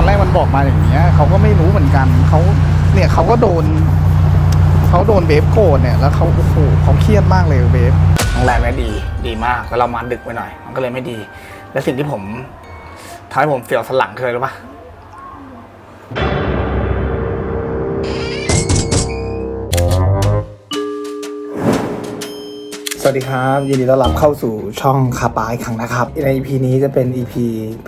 อนแรกมันบอกมาอย่างเงี้ยเขาก็ไม่รู้เหมือนกันเขาเนี่ยเขาก็โดนเขาโดนเบฟโกรธเนี่ยแล้วเขาโอ้โหเขาเครียดมากเลยเบฟโรงแรมเนี่ยดีดีมากแล้วเรามาดึกไปหน่อย มันก็เลยไม่ดี และสิ่งที่ผมท้ายผมเสียวสลังเคยรู้ปะ สวัสดีครับ ยินดีต้อนรับเข้าสู่ช่องคาปาอีกครั้งนะครับ ใน EP นี้จะเป็น EP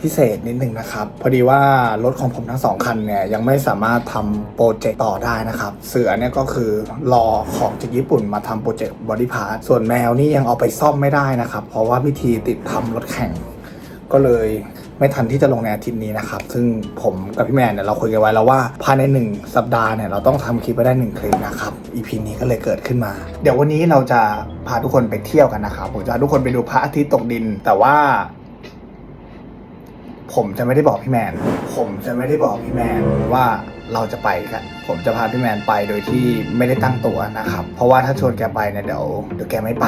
พิเศษนิดหนึ่งนะครับ พอดีว่ารถของผมทั้งสองคันเนี่ย ยังไม่สามารถทำโปรเจกต์ต่อได้นะครับ เสือเนี่ยก็คือรอของจากญี่ปุ่นมาทำโปรเจกต์บอดี้พาร์ทส่วนแมวนี่ยังเอาไปซ่อมไม่ได้นะครับ เพราะว่าพิธีติดทำรถแข่ง ก็เลย ไม่ทันที่จะลงในอาทิตย์นี้นะครับ ซึ่งผมกับพี่แมนเนี่ยเราคุยกันไว้แล้วว่าภายใน 1 สัปดาห์เนี่ยเราต้องทำคลิปไปได้ 1 คลิปนะครับ EP นี้ก็เลยเกิดขึ้นมา เดี๋ยววันนี้เราจะพาทุกคนไปเที่ยวกันนะครับผมจะพาทุกคนไปดูพระอาทิตย์ตกดิน แต่ว่า ผมจะไม่ได้บอกพี่แมน ผมจะไม่ได้บอกพี่แมนว่า เราจะไปกัน ผมจะพาพี่แมนไปโดยที่ไม่ได้ตั้งตัวนะครับ เพราะว่าถ้าชวนแกไปเนี่ยเดี๋ยวเดี๋ยวแกไม่ไป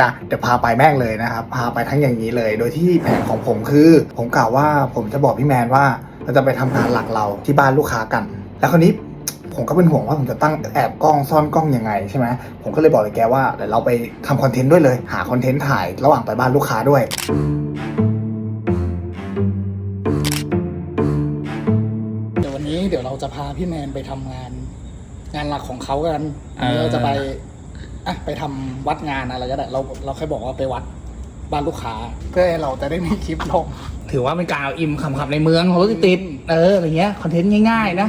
นะเดี๋ยวพาไปแม่งเลยนะครับ พาไปทั้งอย่างนี้เลย โดยที่แผนของผมคือ ผมกล่าวว่าผมจะบอกพี่แมนว่าเราจะไปทำงานหลักเราที่บ้านลูกค้ากัน แล้วคราวนี้ผมก็เป็นห่วงว่าผมจะตั้งแอบกล้องซ่อนกล้องยังไงใช่ไหมผมก็เลยบอกเลยแกว่าเดี๋ยวเราไปทำคอนเทนต์ด้วยเลย หาคอนเทนต์ถ่ายระหว่างไปบ้านลูกค้าด้วย เดี๋ยววันนี้เดี๋ยวเราจะพาพี่แมนไปทำงาน งานหลักของเขากันเออ เราจะไปอะไปทำวัดงานอะไรก็ได้เราเราแค่บอกว่าไปวัดบ้านลูกค้าเพื่อให้เราจะได้มีคลิปลง ถือว่าเป็นการเอาอิมขำๆในเมืองของรถติดๆเอออะไรเงี้ยคอนเทนต์ง่ายๆนะ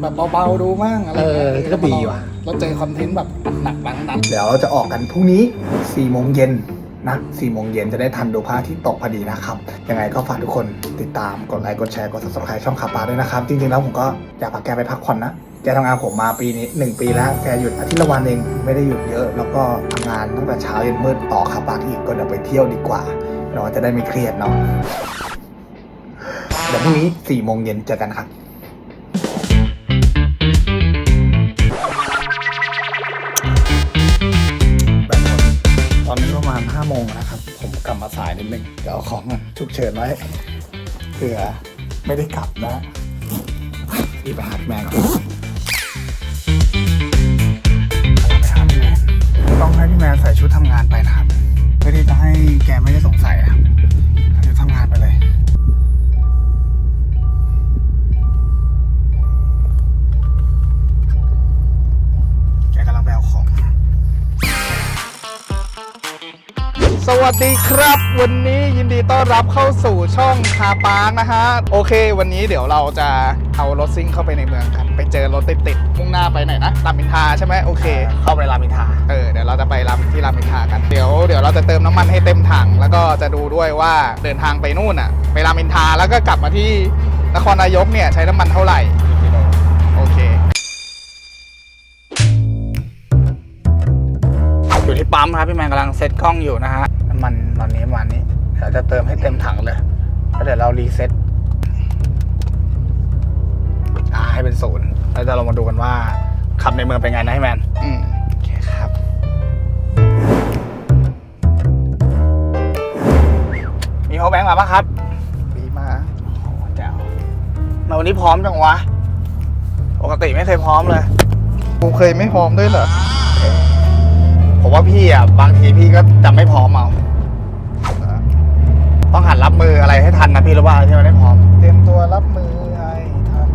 แบบเบาๆดูมั่งอะไรเงี้ยเออก็ดีว่ะ เราเจอคอนเทนต์แบบหนักๆบางนั้นเดี๋ยวเราจะออกกันพรุ่งนี้4โมงเย็น นะ4โมงเย็นจะได้ทันดูพระอาทิตย์ตกพอดีนะครับ ยังไงก็ฝากทุกคนติดตามกดไลค์กดแชร์กด subscribe ช่องขับปลาด้วยนะครับ จริงๆแล้วผมก็อยากพาแกไปพักผ่อนนะแกทำงานผมมาปีนี้1ปีแล้วแกหยุดอาทิตย์ละวันเองไม่ได้หยุดเยอะ แล้วก็ทำงานตั้งแต่เช้าเยันมืดต่อขับปลาอีกก็เดี๋ยวไปเที่ยวดีกว่าเราจะได้ไม่เครียดเนาะเดี๋ยวพรุ่งนี้4โมงเย็นเจอกันครับ 5โมงนะครับ ผมกลับมาสายนิดนึงจะเอาของฉุกเฉินไว้เผื่อไม่ได้กลับนะอีบาพี่แมนก่อนไปหาพี่แมนต้องให้พี่แมนใส่ชุดทำงานไปนะครับ เพื่อที่จะให้แกไม่ได้สงสัยนะครับ สวัสดีครับ วันนี้ยินดีต้อนรับเข้าสู่ช่องคาปาร์กนะฮะ โอเค วันนี้เดี๋ยวเราจะเอารถซิ่งเข้าไปในเมืองกัน ไปเจอรถติดๆมุ่งหน้าไปไหนนะรามอินทราใช่ไหมโอเค เข้าไปรามอินทราเออเดี๋ยวเราจะไปรามที่รามอินทรากันเดี๋ยวเดี๋ยวเราจะเติมน้ำมันให้เต็มถัง แล้วก็จะดูด้วยว่าเดินทางไปนู่นอะ ไปรามอินทราแล้วก็กลับมาที่นครนายกเนี่ยใช้น้ำมันเท่าไหร่ ปั๊มครับพี่แมนกำลังเซ็ตกล้องอยู่นะฮะน้ำมันตอนนี้ประมาณนี้เดี๋ยวจะเติมให้เต็มถังเลยแล้วเดี๋ยวเรารีเซ็ตอ่าให้เป็นศูนย์แล้วจะเรามาดูกันว่าขับในเมืองเป็นไงนะพี่แมนอืมโอเคครับมีโฮแบงค์มาปะครับดีมากโอ้แจ๋วมาวันนี้พร้อมจังวะ ปกติไม่เคยพร้อมเลย กูเคยไม่พร้อมด้วยเหรอ ผมว่าพี่อะบางทีพี่ก็จะไม่พร้อมเอาต้องหัดรับมืออะไรให้ทันนะพี่รู้ว่าที่มันไม่พร้อม เตรียมตัวรับมือให้ทัน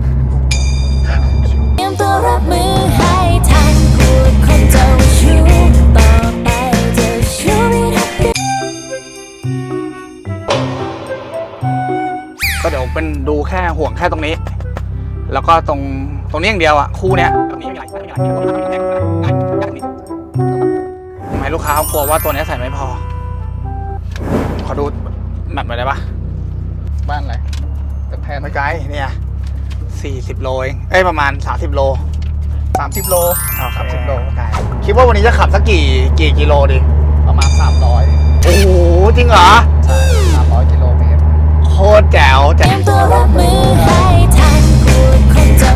เตรียมตัวรับมือให้ทันพูดคนเจ้าชู้ต่อไปจะชู้ไม่รับได้ก็เดี๋ยวเป็นดูแค่ห่วงแค่ตรงนี้ แล้วก็ตรงตรงนี้อย่างเดียวอะคู่เนี้ยตรงนี้ไม่มีอะไรไม่มีอะไรไม่มีอะไรไม่มีอะไรทำไม ลูกค้าเขากลัวว่าตัวเนี้ยใส่ไม่พอ ขอดูแมปหน่อยได้ปะบ้านอะไรแต่แพนไม่ไกลเนี่ยสี่สิบโลเองเอ้ยประมาณสามสิบโลสามสิบโลสามสิบ30โลโลไกลคิดว่าวันนี้จะขับสักกี่กี่กิโลดี ประมาณสามร้อยโอ้โหจริงเหรอใช่สามร้อยกิโลเมตรโคตรแจ๋วเตแจ๋รียวมตัวรับมือให้ทันพูดคนเจ้า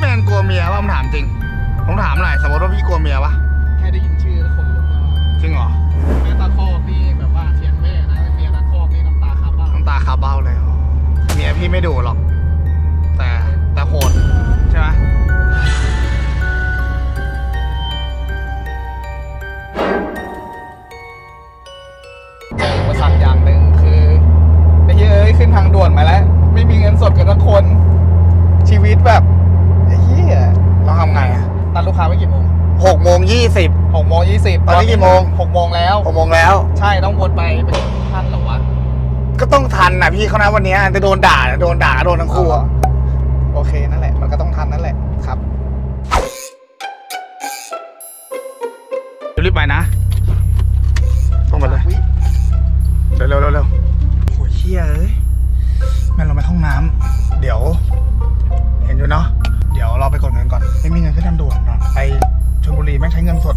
แมนกลัวเมียป่ะผมถามจริงผมถามหน่อยสมมติว่าพี่กลัวเมียป่ะ ทันนะพี่เขานะวันนี้จะโดนด่าโดนด่าโดนทั้งคู่อะโอเคนั่นแหละ มันก็ต้องทันนั่นแหละครับรีบไปนะต้องไปเลยเร็วเร็วเร็วเร็วโอ้ยเฮียเอ้ยแม่งเราไปห้องน้ำเดี๋ยว เห็นอยู่เนาะเดี๋ยวเราไปกดเงินก่อนไม่มีเงินขึ้นทางด่วนเนาะไปชลบุรีแม่งใช้เงินสด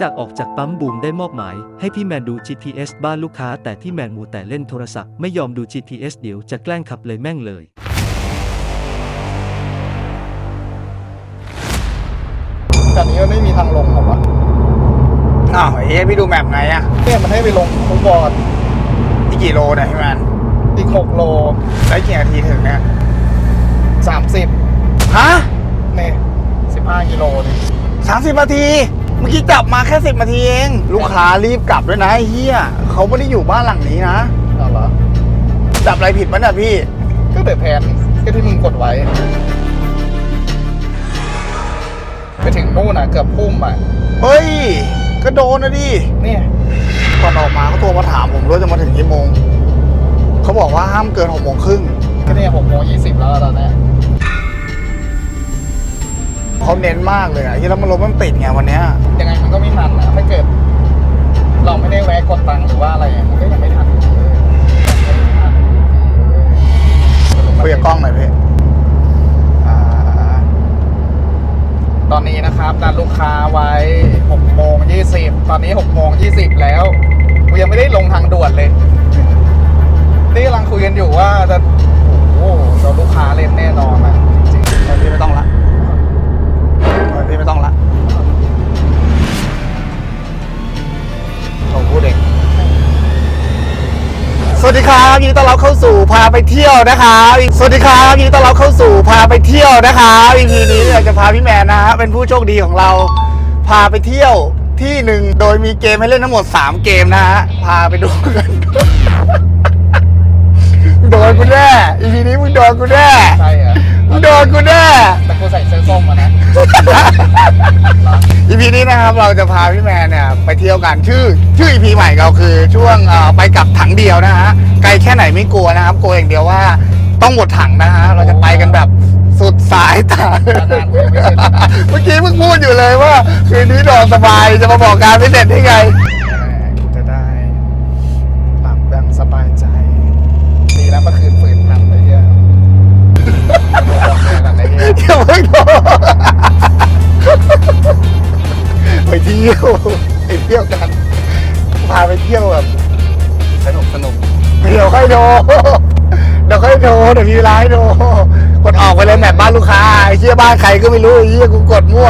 จากออกจากปั๊มบูมได้มอบหมาย ให้พี่แมนดู GPS บ้านลูกค้า แต่พี่แมนมูแต่เล่นโทรศัพท์ไม่ยอมดู GPS เดี๋ยวจะแกล้งขับเลยแม่งเลยแต่นี้มันไม่มีทางลงหรอวะอ้าวเฮ้ยพี่ดูแมพไงอะเนี่ยมันให้ไปลงคูบอร์ดอีกกี่โลเนี่ยพี่แมนอีกหกโลแล้วกี่นาทีถึงเนี่ยสามสิบฮะเนี่ยสิบห้ากิโลนี่สามสิบนาที เมื่อกี้จับมาแค่สิบนาทีเอง ลูกค้ารีบกลับด้วยนะไอ้เฮียเขาไม่ได้อยู่บ้านหลังนี้นะ เอาเหรอ จับอะไรผิดมั้ยเนี่ยพี่ ก็เดือดแผนก็ที่มึงกดไว้ ไปถึงนู่นอะ เกือบพุ่มอะ เฮ้ย ก็โดนนะดิเนี่ย ก่อนออกมาเขาโทรมาถามผมด้วยจะมาถึงกี่โมง เขาบอกว่าห้ามเกินหกโมงครึ่งก็เนี่ยหกโมงยี่สิบแล้วตอนเนี้ย เขาเน้นมากเลยอะที่แล้วมันรถมันติดไงวันเนี้ยยังไงมันก็ไม่ทันนะถ้าเกิด เราไม่ได้แวะกดตังค์หรือว่า ไปเที่ยวนะครับสวัสดีครับยินดีต้อนรับเข้าสู่พาไปเที่ยวนะครับ EP นี้อยากจะพาพี่แมนนะฮะเป็นผู้โชคดีของเรา พาไปเที่ยวที่หนึ่งโดยมีเกมให้เล่นทั้งหมด 3 เกมนะฮะพาไปดูกันมึงโดนกูแน่ EP นี้มึงโดนกูแน่ๆใช่เหรอมึงโดนกูแน่แต่กูใส่เสื้อส้มมานะ อีพีนี้นะครับเราจะพาพี่แมนเนี่ยไปเที่ยวกันชื่อชื่ออีพีใหม่เราคือช่วงเอ่อไปกับถังเดียวนะฮะ ไกลแค่ไหนไม่กลัวนะครับ กลัวอย่างเดียวว่าต้องหมดถังนะฮะ เราจะไปกันแบบสุดสายตานานๆกูยังไม่เสร็จเมื่อกี้เพิ่งพูดอยู่เลยว่า คืนนี้นอนสบายจะมาบอกการไม่เสร็จได้ไงกูจะได้หลับดังสบายใจ ดีแล้วเมื่อคืนฝืนทำไอ้เหี้ยบอกเลยหลังไอ้เหี้ยอย่าเพิ่งโทรไปเที่ยวไปเที่ยวกันพาไปเที่ยวแบบสนุกสนุก เดี๋ยวค่อยโทรเดี๋ยวค่อยโทรเดี๋ยวมีเวลาให้โทรกดออกไปเลยแมปบ้านลูกค้าไอ้เชี่ยบ้านใครก็ไม่รู้ไอ้เชี่ยกูกดมั่ว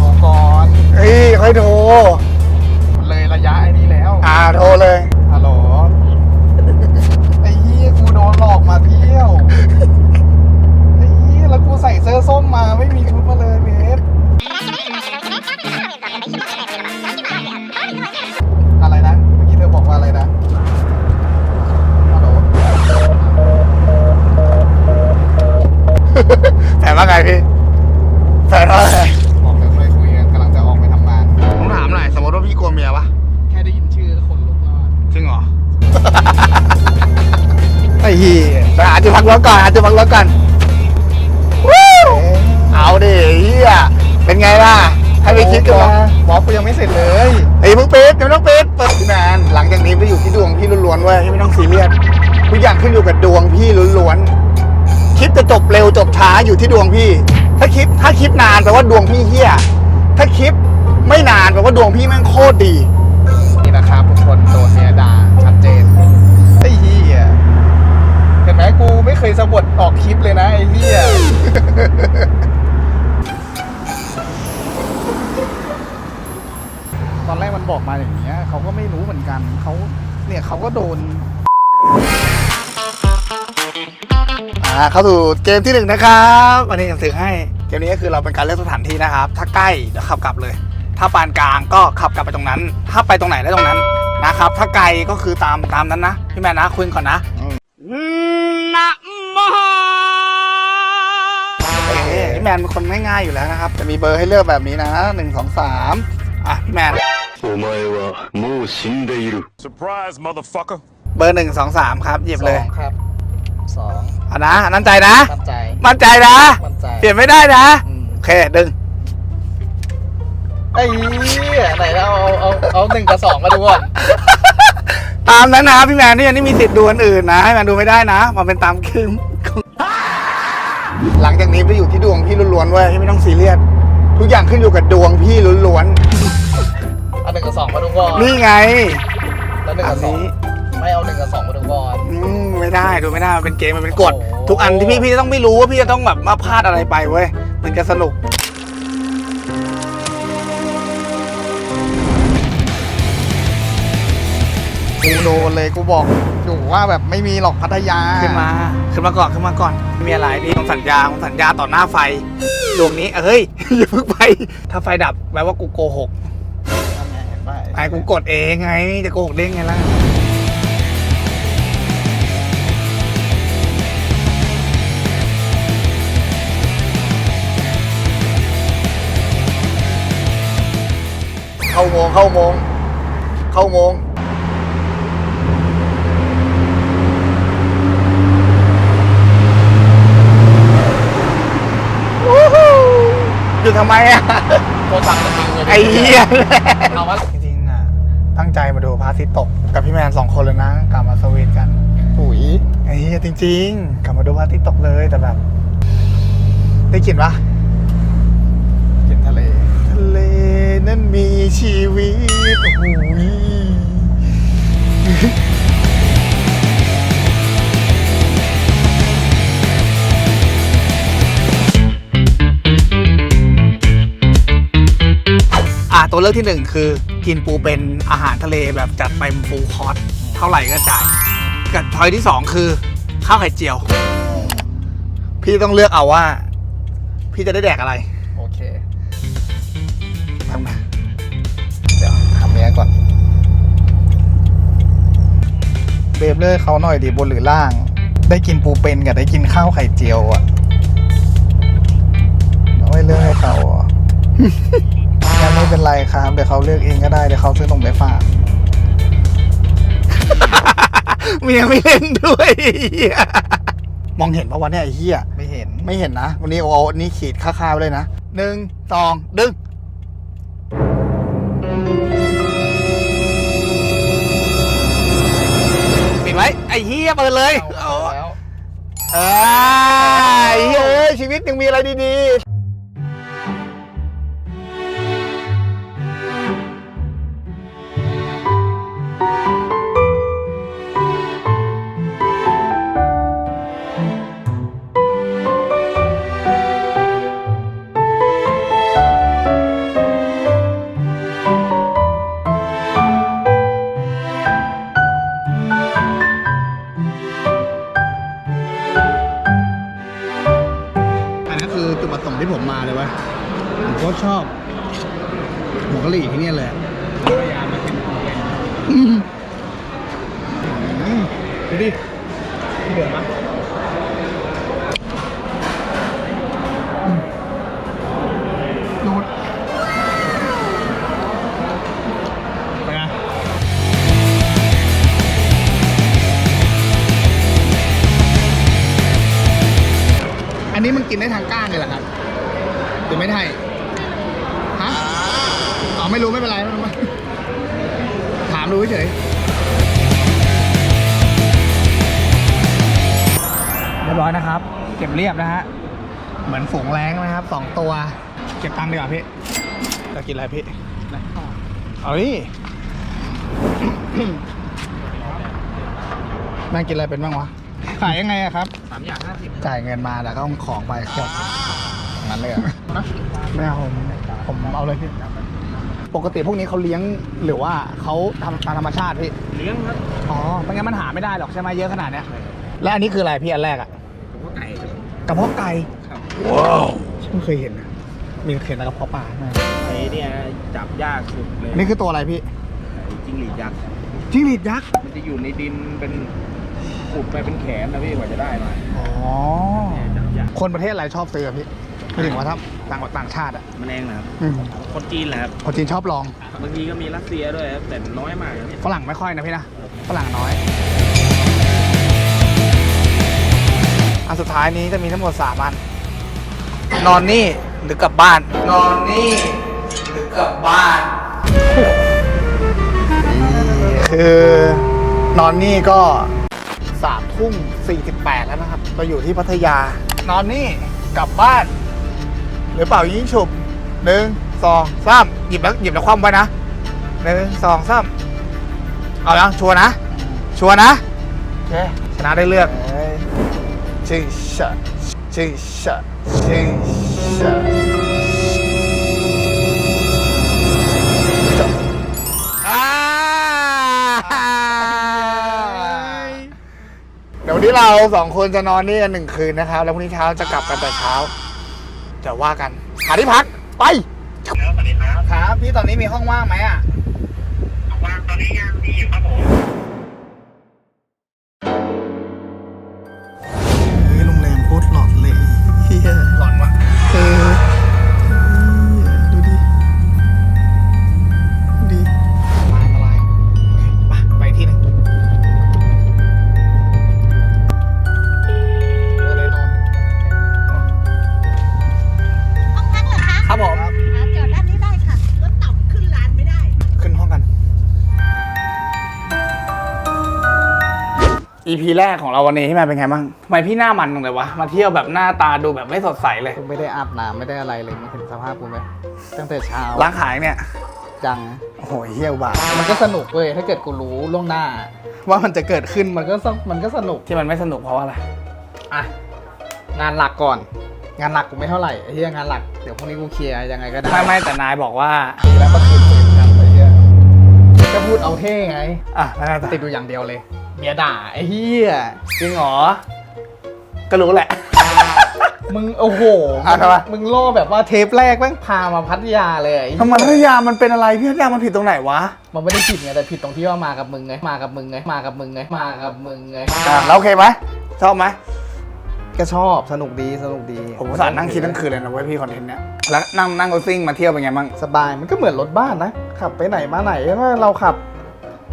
ขอก่อนเฮ้ยค่อยโทรมันเลยระยะไอ้นี้แล้วอ่าโทรเลยฮัลโหลไอ้เหี้ยกูโดนหลอกมาเที่ยวไอ้เหี้ยแล้วกูใส่เสื้อส้มมาไม่มีชุด ว่าไงพี่แฟนว่าไงบอกเดี๋ยวค่อยคุยกันกำลังจะออกไปทำงานต้องถามหน่อยสมมติว่าพี่กลัวเมียปะแค่ได้ยินชื่อก็ขนลุกแล้วอะจริงเหรอ ไอ้เหี้ยไปหาจุดพักรถก่อนหาจุดพักรถก่อนวู้เอาดิเฮียเป็นไงล่ะ ให้ไปคิดกันวะบอกกูยังไม่เสร็จเลยไอ้ยมึงปิดเดี๋ยวไม่ต้องปิดเปิดพี่แมนหลังจากนี้ไปอยู่ที่ดวงพี่ล้วนๆเว้ยพี่ไม่ต้องซีเรียสทุกอย่างขึ้นอยู่กับดวงพี่ล้วนๆค ลิปจะจบเร็วจบช้าอยู่ที่ดวงพี่ ถ้าคลิปถ้าคลิปนานแปลว่าดวงพี่เฮี้ย ถ้าคลิปไม่นานแปลว่าดวงพี่แม่งโคตรดี นี่นะครับทุกคนโดนเมียดาชัดเจนไอ้เฮียเห็นไหมกูไม่เคยสะบัดออกคลิปเลยนะไอ้เฮียตอนแรกมันบอกมาอย่างเงี้ยเขาก็ไม่รู้เหมือนกันเขาเนี่ยเขาก็โดนาเข้าสู่เกมที่หนึ่งนะครับวันนี้ผงถือให้เกมนี้ก็คือเราเป็นการเลือกสถานที่นะครับ ถ้าใกล้เดี๋ยวขับกลับเลย ถ้าปานกลางก็ขับกลับไปตรงนั้น ถ้าไปตรงไหนได้ตรงนั้นนะครับ ถ้าไกลก็คือตามตามนั้นนะพี่แม่นะคุณก่อนนะนะมโอพี่แมนเป็นคนง่ายๆอยู่แล้วนะครับจะมีเบอร์ให้เลือกแบบนี้นะหนึ่งสองสามอะพี่แมนโอ้ไม่ว่ามูชินเดรุ surprise motherfucker เกอร์เบอร์หนึ่งสองสามครับหยิบเลยสองครับสอง อะนะมั่นใจนะ มั่นใจมั่นใจนะ มั่นใจเปลี่ยนไม่ได้นะ อืมโอเค ดึง ไอ้เหี้ยไหนเราเอาเอาเอาหนึ่งกับสองมาดูก่อนตามนั้นนะครับพี่แมนนี่ยังไม่มีสิทธิ์ดูอันอื่นนะ ให้แมนดูไม่ได้นะมันเป็นตามคิมหลังจากนี้ไปอยู่ที่ดวงพี่ล้วนๆเว้ยพี่ไม่ต้องซีเรียสทุกอย่างขึ้นอยู่กับดวงพี่ล้วนเอาหนึ่งกับสองมาดูก่อนๆนี่ไงแล้วหนึ่งอักันบสองนี้ ไม่ได้ดูไม่ได้มันเป็นเกมมันเป็นกฎโอ้โหทุกอันที่พี่พี่ต้องไม่รู้ว่าพี่จะต้องแบบมาพลาดอะไรไปเว้ยมันจะสนุกกูโดนเลยกูบอกอยู่ว่าแบบไม่มีหรอกพัทยาขึ้นมาขึ้นมาก่อนขึ้นมาก่อนไม่มีอะไรพี่ต้องสัญญาต้องสัญญาต่อหน้าไฟดวงนี้เอ้ยอย่าเพิ่งไปถ้าไฟดับแปลว่ากูโกหกไอ้กูกดเองไงจะโกหกได้ไงล่ะ เข้าโมงเข้าโมงเข้าโมงอยู่ทำไมอะโทรศัพท์มันจริงเลยไอ้เหี้ยเอาวะจริงๆอะ ตั้งใจมาดูพระอาทิตย์ตกกับพี่แมนสองคนเลยนะ กลับมาสวีทกันปุ๋ยไอ้เหี้ยจริง ๆ กลับมาดูพระอาทิตย์ตกเลยแต่แบบ ได้กลิ่นปะ กินทะเล ทะเล นั้นมีชีวิตโอ้โหอะตัวเลือกที่หนึ่งคือกินปูเป็นอาหารทะเลแบบจัดไปฟูคอร์สเท่าไหร่ก็จ่ายกับทอยที่สองคือ ข้าวไข่เจียว พี่ต้องเลือกเอาว่า พี่จะได้แดกอะไร เบฟเลือกเขาหน่อยดิบนหรือล่าง ได้กินปูเป็นกับได้กินข้าวไข่เจียวอะเอาไม่เลือกให้เขาอะงั้นไม่เป็นไรครับเดี๋ยวเขาเลือกเองก็ได้เดี๋ยวเขาซื้อนมไปฝากเมียไม่เล่นด้วยเหี้ยมองเห็นปะวันนี้ไอ้เหี้ยไม่เห็น ไม่เห็นนะ วันนี้โอ้อันนี่ขีดค่าๆไว้เลยนะหนึ่งสองดึง ไว้ไอ้เหี้ยเปิดเลยเอาแล้ว เอ้ยเฮ้ยชีวิตยังมีอะไรดีอั เก็บเรียบนะฮะ เหมือนฝูงแรงนะครับสองตัว เก็บตังค์ดีกว่าพี่ จะกินอะไรพี่เอาดิแม่งกินอะไรเป็นบ้างวะ ขายยังไงอะครับสามอย่างห้าสิบจ่ายเงินมาแล้วก็เอาของไปจบงั้นเลยเหรอไม่เอาผมผมเอาเลยพี่ ปกติพวกนี้เขาเลี้ยงหรือว่าเขาทำตามธรรมชาติพี่ เลี้ยงครับ อ๋อไม่งั้นมันหาไม่ได้หรอกใช่ไหมเยอะขนาดเนี้ย และอันนี้คืออะไรพี่อันแรกอะผมก็ไก่ครับ กระเพาะไก่ครับว้าวเพิ่งเคยเห็นนะมีเห็นแต่กระเพาะปลาไหมไอ้เนี่ยจับยากสุดเลยอันนี้คือตัวอะไรพี่ไอ้จิ้งหรีดยักษ์จิ้งหรีดยักษ์มันจะอยู่ในดินเป็นขุดไปเป็นแขนนะพี่กว่าจะได้มาอ๋อเนี่ยจับยากคนประเทศอะไรชอบซื้ออะพี่ไม่ถึงว่าถ้าต่างต่างชาติอะแมลงนะครับอืมคนจีนแหละครับคนจีนชอบลองบางทีก็มีรัสเซียด้วยครับแต่น้อยมากครับพี่ฝรั่งไม่ค่อยนะพี่นะฝรั่งน้อย อันสุดท้ายนี้จะมีทั้งหมดสามอัน นอนนี่หรือกลับบ้าน นอนนี่หรือกลับบ้านคือนอนนี่ก็สามทุ่มสี่สิบแปดแล้วนะครับ เราอยู่ที่พัทยา นอนนี่กลับบ้าน หรือเปล่ายิงฉุบหนึ่งสองสามหยิบแล้วหยิบแล้วคว่ำไว้นะหนึ่งสองสามเอายังชัวร์นะ ชัวร์นะ โอเคชนะได้เลือก ชิงชะชิงชะชิงชะจบอ่าเดี๋ยววันนี้เราสองคนจะนอนนี่กันหนึ่งคืนนะครับ แล้วพรุ่งนี้เช้าจะกลับกันแต่เช้า จะว่ากัน หาที่พัก ไป ครับ พี่ตอนนี้มีห้องว่างไหมอะ ว่างตอนนี้ยังมีอยู่ครับผม EP แรกของเราวันนี้ที่มาเป็นไงบ้างทำไมพี่หน้ามันตรงไหนวะ มาเที่ยวแบบหน้าตาดูแบบไม่สดใสเลย กูไม่ได้อาบน้ำไม่ได้อะไรเลยมึงเห็นสภาพกูไหมตั้งแต่เช้าล้างขายเนี่ย จัง โอ้โหเฮี้ยวบามันก็สนุกเว้ยถ้าเกิดกูรู้ล่วงหน้า ว่ามันจะเกิดขึ้นมันก็สมันก็สนุกที่มันไม่สนุกเพราะว่าอะไร อะงานหลักก่อน งานหลักกูไม่เท่าไหร่ไอ้เหี้ยงานหลักเดี๋ยวพรุ่งนี้กูเคลียร์ยังไงก็ได้ไม่ไม่แต่นายบอกว่าดีแล้วเมื่อคืนคุยกันไอ้เหี้ยก็พูดเอาเท่ไง อะแล้วไงต่อติดอยู่อย่างเดียวเลย เมียด่าไอ้เหี้ยจริงเหรอ ก็รู้แหละ มึงโอ้โหอะทำไม มึงล่อแบบว่าเทปแรกแม่งพามาพัทยาเลยไอ้เหี้ยทำไมพัทยามันเป็นอะไรพี่พัทยามันผิดตรงไหนวะมันไม่ได้ผิดไงแต่ผิดตรงที่ว่ามากับมึงไงมากับมึงไงมากับมึงไงมากับมึงไงอะแล้วโอเคไหมชอบไหมก็ชอบสนุกดีสนุกดีผมอุตสาห์นั่งคิดทั้งคืนเลยนะเว้ยพี่คอนเทนต์เนี้ยแล้วนั่งนั่งรถซิ่งมาเที่ยวเป็นไงบ้างสบายมันก็เหมือนรถบ้านนะขับไปไหนมาไหนว่าเราขับ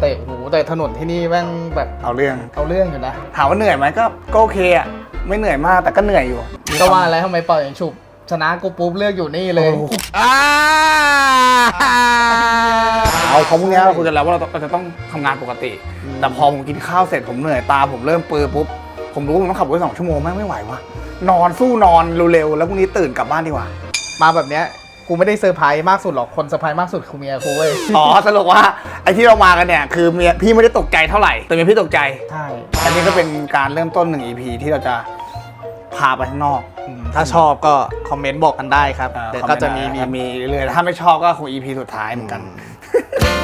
แต่โอ้โหแต่ถนนที่นี่แม่งแบบเอาเรื่อง เอาเรื่องอยู่นะถามว่าเหนื่อยไหมก็ก็โอเคอะไม่เหนื่อยมากแต่ก็เหนื่อยอยู่ก็ว่าอะไรทำไมเป่าอย่างฉุบชนะกูปุ๊บเลือกอยู่นี่เลยอ่าเอาเพราะพรุ่งนี้เราคุยกันแล้วว่าเราเราจะต้องทำงานปกติ แต่พอผมกินข้าวเสร็จผมเหนื่อยตาผมเริ่มเปื้อปุ๊บผมรู้ว่าผมต้องขับรถสองชั่วโมงแม่งไม่ไหววะนอนสู้นอนเร็วๆแล้วพรุ่งนี้ตื่นกลับบ้านดีกว่า มาแบบเนี้ย กูไม่ได้เซอร์ไพรส์มากสุดหรอกคนเซอร์ไพรส์มากสุดคือเมียกูเว้ยอ๋อสรุปว่าไอ้ที่เรามากันเนี่ยคือเมียพี่ไม่ได้ตกใจเท่าไหร่แต่เมียพี่ตกใจ ใช่อันนี้ก็เป็นการเริ่มต้นหนึ่ง EP ที่เราจะพาไปข้างนอกอืมถ้าชอบก็คอมเมนต์บอกกันได้ครับเอ่อเดี๋ยวก็จะมีคอเนต์มีมีเรื่อยๆถ้าไม่ชอบก็คง EP สุดท้ายเหมือนกัน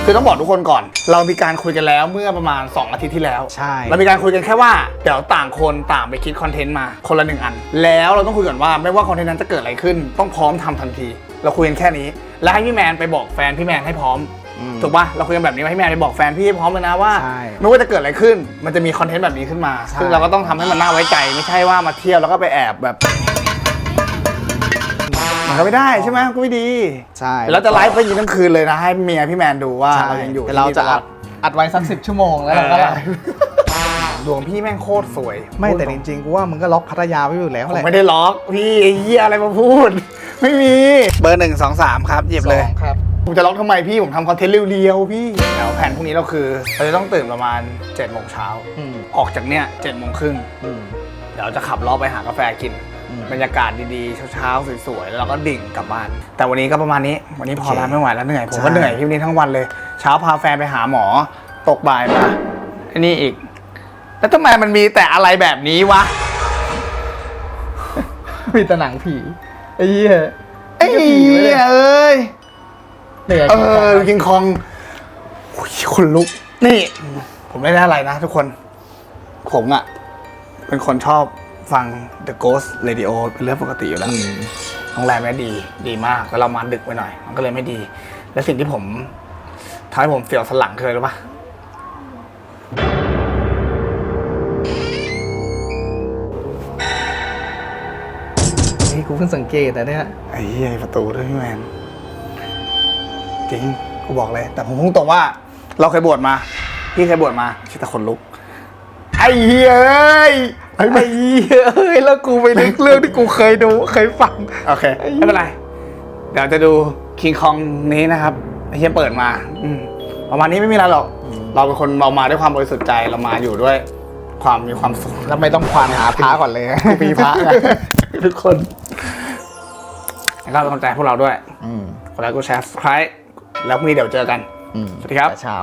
คือต้องบอกทุกคนก่อน เรามีการคุยกันแล้วเมื่อประมาณ 2 อาทิตย์ที่แล้ว ใช่ เรามีการคุยกันแค่ว่า เดี๋ยวต่างคนต่างไปคิดคอนเทนต์มาคนละหนึ่งอัน แล้วเราต้องคุยกันว่าไม่ว่าคอนเทนต์นั้นจะเกิดอะไรขึ้น ต้องพร้อมทำทันที เราคุยกันแค่นี้ แล้วให้พี่แมนไปบอกแฟนพี่แมนให้พร้อม อืม ถูกปะเราคุยกันแบบนี้ว่าให้พี่แมนไปบอกแฟนพี่ให้พร้อมเลยนะว่า ใช่ไม่ว่าจะเกิดอะไรขึ้น มันจะมีคอนเทนต์แบบนี้ขึ้นมา ใช่ ซึ่งเราก็ต้องทำให้มันน่าไว้ใจ ไม่ใช่ว่ามาเที่ยวแล้วก็ไปแอบแบบ มันก็ไม่ได้ใช่ไหมก็ไม่ดีใช่เดี๋ยวเราจะไลฟ์ไปยินทั้งคืนเลยนะ ให้เมียพี่แมนดูว่าใช่เรายังอยู่แต่เราจะที่นี่ตลอัอดอัดไว้สักสิบชั่วโมงแล้วเราก็เออดวงพี่แม่งโคตรสวยไม่แต่จริงๆกูว่ามึงก็ล็อกพัทยาไว้อยู่แล้วผมแหละไม่ได้ล็อกพี่ไอ้เหี้ยอะไรมาพูด ไม่มี เบอร์หนึ่งสองสามครับ หยิบเลยสองครับ ผมจะล็อกทำไมพี่ ผมทำคอนเทนต์เรียวๆ พี่แล้วแผนพรุ่งนี้เราคือ เราจะต้องตื่นประมาณ7จ็ดโมงเช้า อืมออกจากเนี้ยเจ็ดโมงครึ่ง อืม เดี๋ยวจะขับรอบไปหากาแฟกิน อืมบรรยากาศดีๆ เช้าๆ สวยๆ แล้วเราก็ดิ่งกลับบ้าน แต่วันนี้ก็ประมาณนี้ วันนี้พอแล้วไม่ไหวแล้วเหนื่อย ผมก็เหนื่อยพี่วันนี้ทั้งวันเลย เช้าพาแฟนไปหาหมอ ตกบ่ายมาอันนี้อีก แล้วทำไมมันมีแต่อะไรแบบนี้วะ มีแต่หนังผี ไอ้เหี้ยไอ้นี่ก็ผีเหี้ไว้เลยยเอ้ยเนี่ยเออคิงคองคนลุก นี่ ผมไม่ได้อะไรนะทุกคน ผมอะเป็นคนชอบฟัง The Ghost Radio เป็นเรื่องปกติอยู่แล้วโรงแรมเนี้ยดี ดีมากแล้วเรามาดึกไปหน่อย มันก็เลยไม่ดี และสิ่งที่ผมทำให้ผมเสียวสนหลังเคยรู้ปะ กูเพิ่งสังเกตแต่เนี่ยไอ้เหี้ยประตูด้วยพี่แมนจริงกูบอกเลย แต่ผมพุ่งตรงว่า เราเคยบวชมาพี่เคยบวชมาชิตะคนลุก ไอ้เหี้ยเอ้ยไอ้ไอ้เหี้ยเอ้ยแล้วกูไปนึกเรื่องที่กูเคยดูเคยฟังโอเคไม่เป็นไร เดี๋ยวจะดูคิงคองนี้นะครับไอ้เหี้ยเปิดมาอืมประมาณนี้ไม่มีอะไรหรอก เราเป็นคนเรามาด้วยความบริสุทธิ์ใจเรามาอยู่ด้วย ความมีความสุขแล้วไม่ต้องควานหาพระก่อนเลยปีพระไงทุกคน แล้วก็เป็นกำลังใจให้พวกเราด้วยอืมกดไลค์กดแชร์ใครแล้วพรุ่งนี้เดี๋ยวเจอกัน อืมสวัสดีครับ แต่เช้า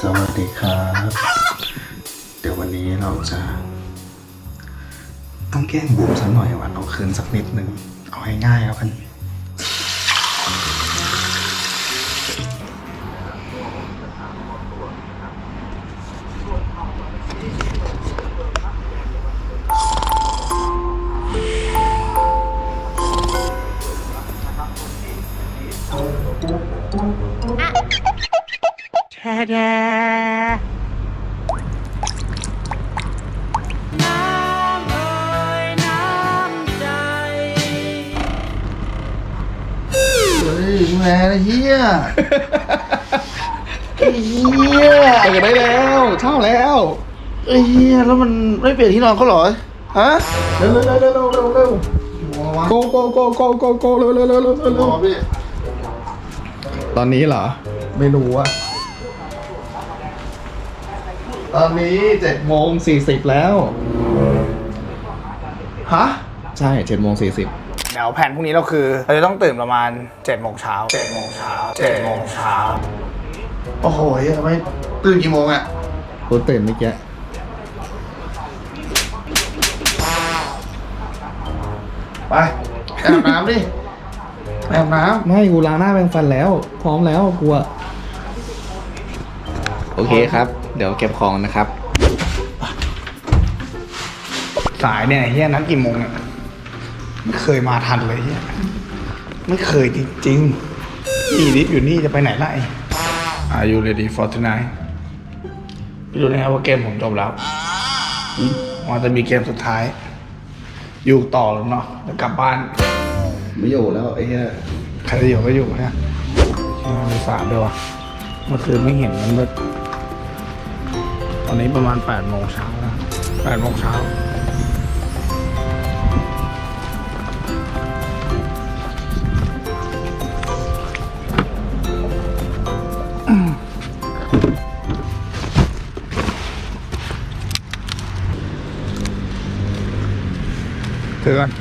สวัสดีครับ เดี๋ยววันนี้เราจะ ต้องแกล้งบูมสักหน่อยวันเอาคืนสักนิดหนึ่งเอาให้ง่ายครับกัน ฮียเฮียเปิดได้แล้วเช่าแล้วเฮียแล้วมันไม่เปลี่ยนที่นอนเขาเหรอฮะเร็วเร็วเร็วเร็วเร็วเร็วเร็วโกโกโกโกโกโกเร็วเร็วเร็วเร็วเร็วเร็วตอนนี้เหรอ ไม่รู้อะตอนนี้เจ็ดโมงสี่สิบแล้ว ฮะ ใช่เจ็ดโมงสี่สิบ เดี๋ยวแผนพรุ่งนี้เราคือ เราจะต้องตื่นประมาณ7จ็ดโมงเช้าเจ็ดโมงเช้าเจ็ดโมงเช้าโอ้โหเฮียทำไมตื่นกี่โมงอะกูตื่นเมื่อกี้ไปไปอาบน้ำดิไปอาบน้ไม่กูล้างหน้าแปรงฟันแล้ว พร้อมแล้วกูอะโอเคครับ เดี๋ยวเก็บของนะครับ สายเนี่ยเฮียนัดกี่โมงเนี่ย ไม่เคยมาทันเลยเฮียไม่เคยจริงๆนี่นิดอยู่นี่จะไปไหนล่ะไอ้ Are you ready for tonight พี่รู้นะครับว่าเกมผมจบแล้วอืมมันจะมีเกมสุดท้าย อยู่ต่อหรือเนาะแล้วกลับบ้าน ไม่อยู่แล้วไอ้เหี้ยใครจะอยู่ก็อยู่นะเชื่อมีสารด้วยวะเมื่อคืนไม่เห็นมันมืดตอนนี้ประมาณแปดโมงเช้าแล้วแปดโมงเช้า เ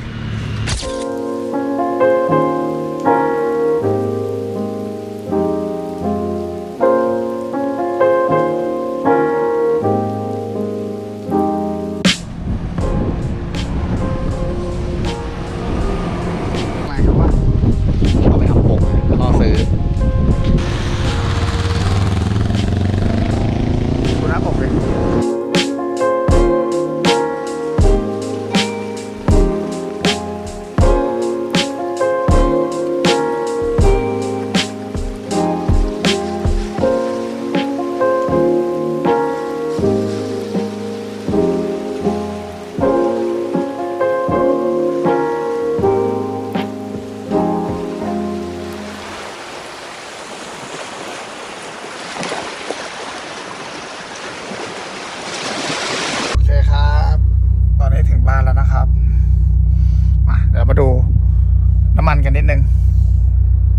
กันนิดนึง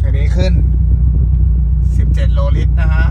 อันนี้ขึ้น 17 โลลิตรนะฮะ